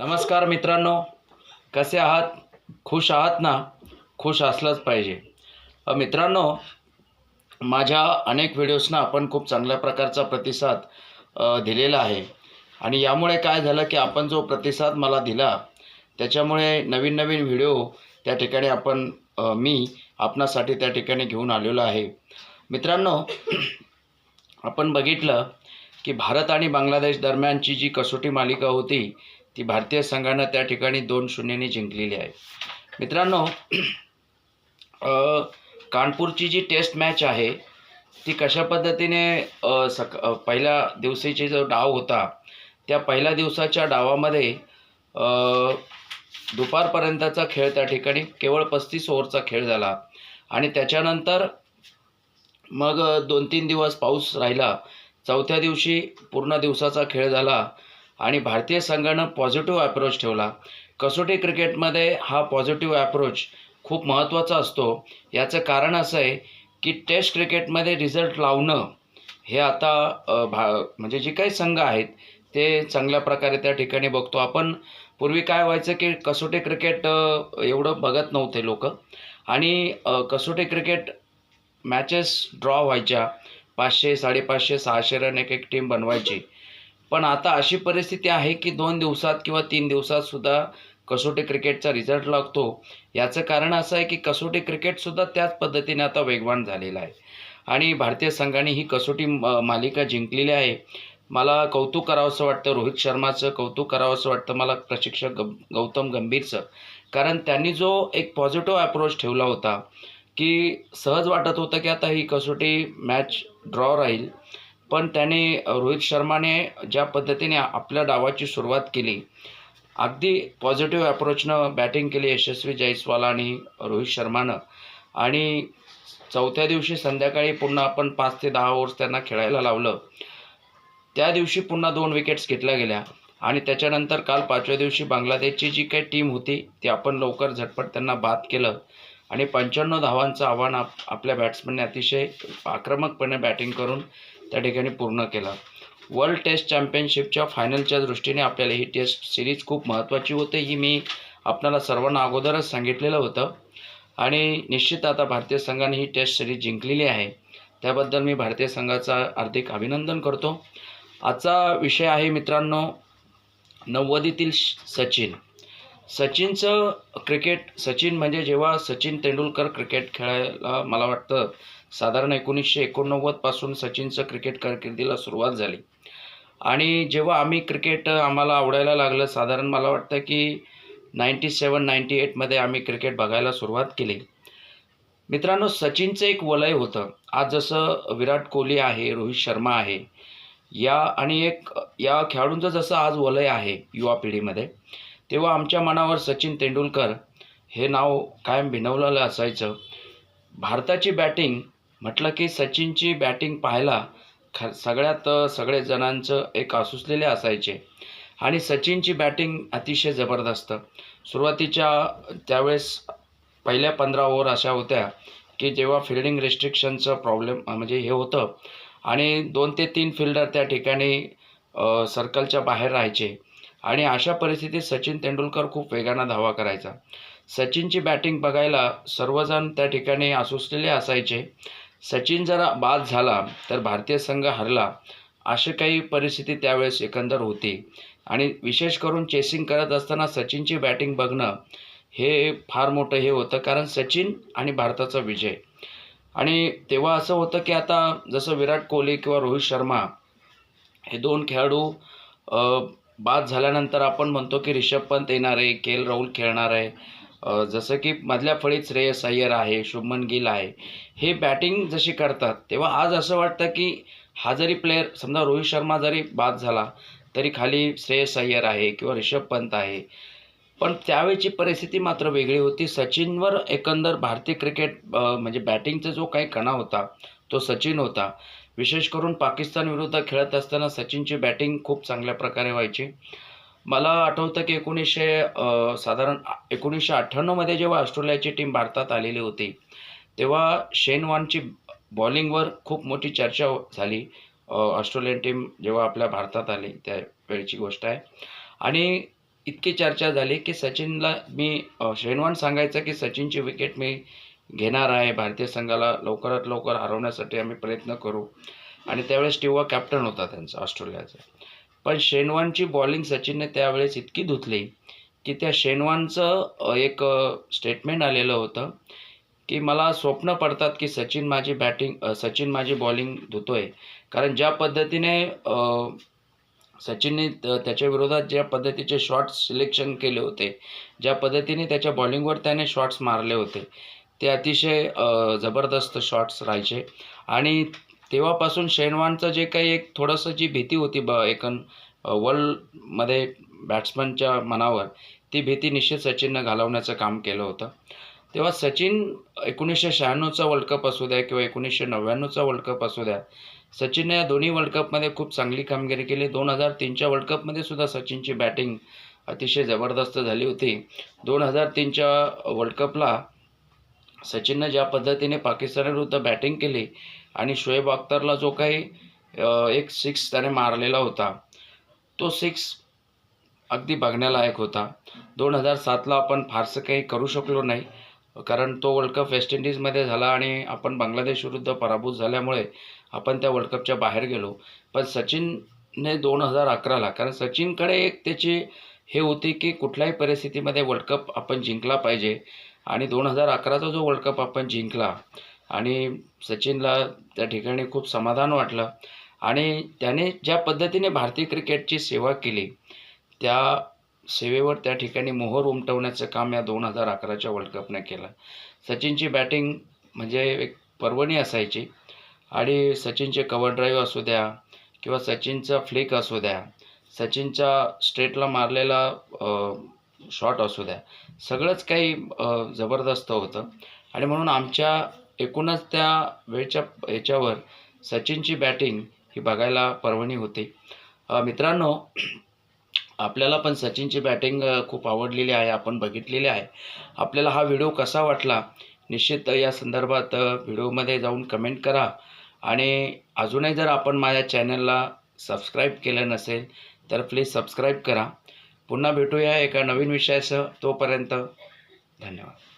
नमस्कार मित्रांनो कसे आहात? खुश आहात ना? खुश असलंच पाहिजे. मित्रांनो माझ्या अनेक व्हिडिओजना आपण खूप चांगल्या प्रकारचा प्रतिसाद दिलेला आहे. आणि यामुळे काय झालं की आपण जो प्रतिसाद मला दिला त्याच्यामुळे नवीन नवीन व्हिडिओ त्या ठिकाणी आपण मी आपणासाठी त्या ठिकाणी घेऊन आलेलो आहे. मित्रांनो आपण बघितलं की भारत आणि बांगलादेश दरम्यानची जी कसोटी मालिका होती ती भारतीय संघानं त्या ठिकाणी दोन शून्यने जिंकलेली आहे. मित्रांनो कानपूरची जी टेस्ट मॅच आहे ती कशा पद्धतीने सक पहिल्या दिवशीचे जो डाव होता त्या पहिल्या दिवसाच्या डावामध्ये दुपारपर्यंतचा खेळ त्या ठिकाणी केवळ पस्तीस ओव्हरचा खेळ झाला आणि त्याच्यानंतर मग दोन तीन दिवस पाऊस राहिला. चौथ्या दिवशी पूर्ण दिवसाचा खेळ झाला. आणि भारतीय संघानं पॉझिटिव्ह अप्रोच ठेवला. कसोटी क्रिकेटमध्ये हा पॉझिटिव्ह अप्रोच खूप महत्त्वाचा असतो. याचं कारण असं आहे की टेस्ट क्रिकेटमध्ये रिझल्ट लावणं हे आता भा म्हणजे जे काही संघ आहेत ते चांगल्या प्रकारे त्या ठिकाणी बघतो. आपण पूर्वी काय व्हायचं की कसोटी क्रिकेट एवढं बघत नव्हते लोक. आणि कसोटी क्रिकेट मॅचेस ड्रॉ व्हायच्या. पाचशे साडेपाचशे सहाशे रन एक एक टीम बनवायची. पण आता अशी परिस्थिती आहे की दोन दिवसात किंवा तीन दिवसातसुद्धा कसोटी क्रिकेटचा रिझल्ट लागतो. याचं कारण असं आहे की कसोटी क्रिकेटसुद्धा त्याच पद्धतीने आता वेगवान झालेलं आहे. आणि भारतीय संघाने ही कसोटी म- मालिका जिंकलेली आहे. मला कौतुक करावंसं वाटतं रोहित शर्माचं कौतुक करावंसं वाटतं मला प्रशिक्षक ग गौतम गंभीरचं. कारण त्यांनी जो एक पॉझिटिव्ह अप्रोच ठेवला होता की सहज वाटत होतं की आता ही कसोटी मॅच ड्रॉ राहील. पण त्याने रोहित शर्माने ज्या पद्धतीने आपल्या डावाची सुरुवात केली अगदी पॉझिटिव्ह अप्रोचनं बॅटिंग केली यशस्वी जयस्वाल आणि रोहित शर्मानं. आणि चौथ्या दिवशी संध्याकाळी पुन्हा आपण पाच ते दहा ओव्हर्स त्यांना खेळायला लावलं. त्या दिवशी पुन्हा दोन विकेट्स घेतल्या गेल्या आणि त्याच्यानंतर काल पाचव्या दिवशी बांगलादेशची जी काही टीम होती ती आपण लवकर झटपट त्यांना बाद केलं. आणि पंच्याण्णव धावांचं आव्हान आप आपल्या बॅट्समनने अतिशय आक्रमकपणे बॅटिंग करून त्या ठिकाणी पूर्ण केलं. वर्ल्ड टेस्ट चॅम्पियनशिपच्या फायनलच्या दृष्टीने आपल्याला ही टेस्ट सिरीज खूप महत्त्वाची होते ही मी आपल्याला सर्वांना अगोदरच सांगितलेलं होतं. आणि निश्चित आता भारतीय संघाने ही टेस्ट सिरीज जिंकलेली आहे. त्याबद्दल मी भारतीय संघाचा हार्दिक अभिनंदन करतो. आजचा विषय आहे मित्रांनो नव्वदीतील सचिन. सचिनचं क्रिकेट सचिन म्हणजे जेव्हा सचिन तेंडुलकर क्रिकेट खेळायला मला वाटतं साधारण एकोणीसशे एकोणनव्वदपासून सचिनचं क्रिकेट कारकिर्दीला सुरुवात झाली. आणि जेव्हा आम्ही क्रिकेट आम्हाला आवडायला लागलं साधारण मला वाटतं की नाईंटी सेवन नाईंटी एटमध्ये आम्ही क्रिकेट बघायला सुरुवात केली. मित्रांनो सचिनचं एक वलय होतं. आज जसं विराट कोहली आहे रोहित शर्मा आहे या आणि एक या खेळाडूंचं जसं आज वलय आहे युवा पिढीमध्ये तेव्हा आमच्या मनावर सचिन तेंडुलकर हे नाव कायम भिनवलेलं असायचं. भारताची बॅटिंग म्हटलं की सचिनची बॅटिंग पाहायला ख सगळ्यात सगळे जणांचं एक आसुसलेले असायचे. आणि सचिनची बॅटिंग अतिशय जबरदस्त. सुरुवातीच्या त्यावेळेस पहिल्या पंधरा ओव्हर अशा होत्या की जेव्हा फिल्डिंग रिस्ट्रिक्शनचं प्रॉब्लेम म्हणजे हे होतं आणि दोन ते तीन फिल्डर त्या ठिकाणी सर्कलच्या बाहेर राहायचे. आणि अशा परिस्थितीत सचिन तेंडुलकर खूप वेगानं धावा करायचा. सचिनची बॅटिंग बघायला सर्वजण त्या ठिकाणी असुसलेले असायचे. सचिन जर बाद झाला तर भारतीय संघ हरला अशी काही परिस्थिती त्यावेळेस एकंदर होती. आणि विशेष करून चेसिंग करत असताना सचिनची बॅटिंग बघणं हे फार मोठं हे होतं कारण सचिन आणि भारताचा विजय. आणि तेव्हा असं होतं की आता जसं विराट कोहली किंवा रोहित शर्मा हे दोन खेळाडू बाद झाल्यानंतर आपण म्हणतो की रिषभ पंत येणार आहे के एल राहुल खेळणार आहे. जसं की मधल्या फळीत श्रेयस अय्यर आहे शुभमन गिल आहे. हे बॅटिंग जशी करतात तेव्हा आज असं वाटतं की हा जरी प्लेअर समजा रोहित शर्मा जरी बाद झाला तरी खाली श्रेयस अय्यर आहे किंवा रिषभ पंत आहे. पण त्यावेळची परिस्थिती मात्र वेगळी होती. सचिनवर एकंदर भारतीय क्रिकेट म्हणजे बॅटिंगचा जो काही कणा होता तो सचिन होता. विशेष करून पाकिस्तान विरुद्ध खेळत असताना सचिनची बॅटिंग खूप चांगल्या प्रकारे व्हायची. मला आठवतं की एकोणीसशे साधारण एकोणीसशे अठ्ठ्याण्णवमध्ये जेव्हा ऑस्ट्रेलियाची टीम भारतात आलेली होती तेव्हा शेन वॉनची बॉलिंगवर खूप मोठी चर्चा झाली. ऑस्ट्रेलियन टीम जेव्हा आपल्या भारतात आली त्या वेळची गोष्ट आहे. आणि इतकी चर्चा झाली की सचिनला मी शेनवान सांगायचं की सचिनची विकेट मी घेणार आहे भारतीय संघाला लवकरात लवकर हरवण्यासाठी आम्ही प्रयत्न करू. आणि त्यावेळेस टिवा कॅप्टन होता त्यांचा ऑस्ट्रेलियाचा. पण शेनवानची बॉलिंग सचिनने त्यावेळेस इतकी धुतली की त्या शेनवानचं एक स्टेटमेंट आलेलं होतं की मला स्वप्न पडतात की सचिन माझी बॅटिंग सचिन माझी बॉलिंग धुतो आहे कारण ज्या पद्धतीने सचिनने त्याच्या विरोधात ज्या पद्धतीचे शॉट्स सिलेक्शन केले होते ज्या पद्धतीने त्याच्या बॉलिंगवर त्याने शॉट्स मारले होते ते अतिशय जबरदस्त शॉट्स राहायचे. आणि तेव्हापासून शेनवानचं जे काही एक थोडंसं जी भीती होती ब एकन वर्ल्डमध्ये बॅट्समनच्या मनावर ती भीती निश्चित सचिननं घालवण्याचं काम केलं होतं. तेव्हा सचिन एकोणीसशे शहाण्णवचा वर्ल्ड कप असू द्या किंवा एकोणीसशे नव्याण्णवचा वर्ल्ड कप असू द्या सचिनने या दोन्ही वर्ल्ड कपमध्ये खूप चांगली कामगिरी केली. दोन हजार तीनच्या वर्ल्ड कपमध्ये सुद्धा सचिनची बॅटिंग अतिशय जबरदस्त झाली होती. दोन हजार तीनच्या वर्ल्ड कपला सचिननं ज्या पद्धतीने पाकिस्तानविरुद्ध बॅटिंग केली आणि शोएब अख्तरला जो काही एक सिक्स त्याने मारलेला होता तो सिक्स अगदी बघण्यालायक होता. दोन हजार सातला आपण फारसं काही करू शकलो नाही कारण तो वर्ल्ड कप वेस्ट इंडिजमध्ये झाला आणि आपण बांगलादेश विरुद्ध पराभूत झाल्यामुळे आपण त्या वर्ल्ड कपच्या बाहेर गेलो. पण सचिनने दोन हजार अकराला कारण सचिनकडे एक त्याची हे होती की कुठल्याही परिस्थितीमध्ये वर्ल्ड कप आपण जिंकला पाहिजे. आणि दोन हजार अकराचा जो वर्ल्ड कप आपण जिंकला आणि सचिनला त्या ठिकाणी खूप समाधान वाटलं आणि त्याने ज्या पद्धतीने भारतीय क्रिकेटची सेवा केली त्या सेवेवर त्या ठिकाणी मोहर उमटवण्याचं काम या दोन हजार अकराच्या वर्ल्ड कपने केलं. सचिनची बॅटिंग म्हणजे एक पर्वणी असायची आणि सचिनचे कवर ड्राईव्ह असू द्या किंवा सचिनचा फ्लिक असू द्या सचिनचा स्ट्रेटला मारलेला शॉर्ट असू द्या. सगळंच काही जबरदस्त होतं. आणि म्हणून आमच्या एकूणच त्या वेळच्या याच्यावर सचिनची बॅटिंग ही बघायला पर्वणी होती. मित्रांनो आपल्याला पण सचिनची बॅटिंग खूप आवडलेली आहे आपण बघितलेली आहे. आपल्याला हा व्हिडिओ कसा वाटला? निश्चित या संदर्भात व्हिडिओमध्ये जाऊन कमेंट करा. आणि अजूनही जर आपण माझ्या चॅनलला सबस्क्राईब केलं नसेल तर प्लीज सबस्क्राईब करा. पुन्हा भेटूया एका नवीन विषयासह. तोपर्यंत धन्यवाद.